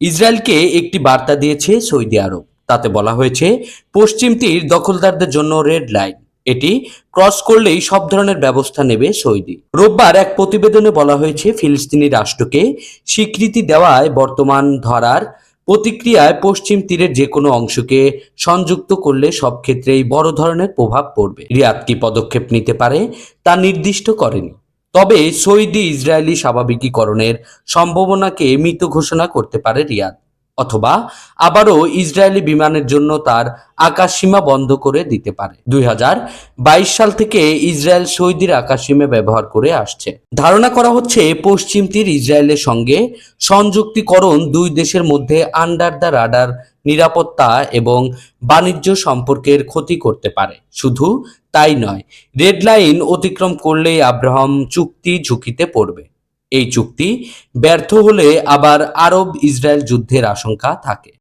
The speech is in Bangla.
ইসরায়েলকে একটি বার্তা দিয়েছে সৌদি আরব। তাতে বলা হয়েছে, পশ্চিম তীর দখলদারদের জন্য রেড লাইন। এটি ক্রস করলেই সব ধরনের ব্যবস্থা নেবে সৌদি। রোববার এক প্রতিবেদনে বলা হয়েছে, ফিলিস্তিনি রাষ্ট্রকে স্বীকৃতি দেওয়ায় বর্তমান ধরার প্রতিক্রিয়ায় পশ্চিম তীরের যে কোনো অংশকে সংযুক্ত করলে সব ক্ষেত্রেই বড় ধরনের প্রভাব পড়বে। রিয়াদ কি পদক্ষেপ নিতে পারে তা নির্দিষ্ট করেনি। তবে সৌদি ইসরায়েলি স্বাভাবিকীকরণের সম্ভাবনাকে মৃত ঘোষণা করতে পারে রিয়াদ। অথবা আবারও ইসরায়েলি বিমানের জন্য তার আকাশসীমা বন্ধ করে দিতে পারে। দুই হাজার বাইশ সাল থেকে ইসরায়েল সৌদির আকাশসীমা ব্যবহার করে আসছে। ধারণা করা হচ্ছে পশ্চিম তীর ইসরায়েলের সঙ্গে সংযুক্তিকরণ দুই দেশের মধ্যে আন্ডার দ্য রাডার নিরাপত্তা এবং বাণিজ্য সম্পর্কের ক্ষতি করতে পারে। শুধু তাই নয় রেড লাইন অতিক্রম করলেই আব্রাহাম চুক্তি ঝুঁকিতে পড়বে। এই চুক্তি ব্যর্থ হলে আবার আরব ইসরায়েল যুদ্ধের আশঙ্কা থাকে।